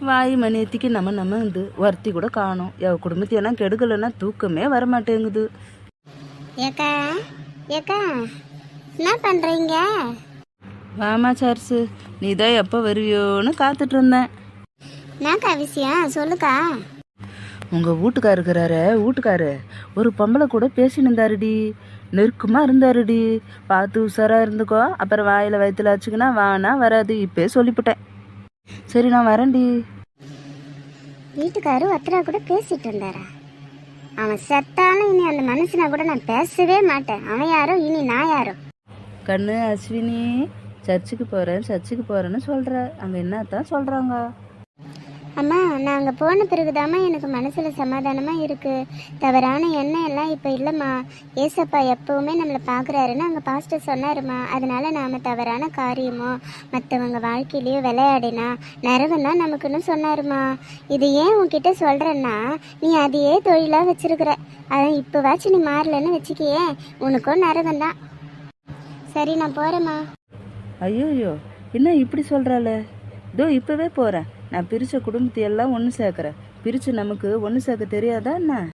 வாய் மணியத்திக்கு நம்ம நம்ம வந்து ஒருத்தி கூட காணும். என் குடும்பத்தையெல்லாம் கெடுக்கலைன்னா தூக்கமே வரமாட்டேங்குது. ஏக்கா ஏக்கா என்ன பண்ணுறீங்க வாமா சார்ஸு நீ தான் எப்போ வருவியோன்னு காத்துட்டு இருந்தேன் என்னக்கா விஷயம்? சொல்லுக்கா. உங்கள் வீட்டுக்கார் இருக்கிறாரு வீட்டுக்காரு. ஒரு பொம்பளை கூட பேசின்னு இருந்தாருடி. நெருக்கமாக இருந்தாருடி. பார்த்து உஷாராக இருந்துக்கோ. அப்புறம் வாயில் வயிற்றுல வச்சுக்கினா வானா வராது. இப்பே சொல்லிவிட்டேன் சரி நான் வரேன்டி. வீட்டுக்காரு ஒத்தரா கூட பேசிட்டு இருந்தாரா? அவன் செத்தாலும் இனி அந்த மனுஷனை கூட நான் பேசவே மாட்டேன். அவன் யாரோ இனி நான் யாரோ? கண்ணு அஸ்வினி சர்ச்சுக்கு போகிறேன் சர்ச்சுக்கு போகிறேன்னு சொல்கிற அங்கே என்னத்தான் சொல்கிறாங்க அம்மா நான் அங்கே போன பிறகுதாம்மா எனக்கு மனசில் சமாதானமாக இருக்குது தவறான எண்ணம் எல்லாம் இப்போ இல்லைம்மா. ஏசப்பா எப்போவுமே நம்மளை பார்க்குறாருன்னு அங்கே பாஸ்டர் சொன்னாருமா அதனால் நாம் தவறான காரியமோ மற்றவங்க வாழ்க்கையிலையோ விளையாடினா நரகம் நமக்குன்னு சொன்னாருமா இது ஏன் உன்கிட்ட சொல்கிறேன்னா நீ அதையே தொழிலாக வச்சுருக்குற. அதான் இப்போவாச்சும் நீ மாறலன்னு வச்சுக்கியே உனக்கும் நரகம் தான் சரி நான் போகிறேம்மா ஐயோ என்ன இப்படி சொல்கிறாள் இதோ இப்போவே போகிறேன் நான் பிரித்த குடும்பத்தையெல்லாம் ஒன்று சேர்க்குறேன். பிரித்து நமக்கு ஒன்று சேர்க்க தெரியாதா என்ன?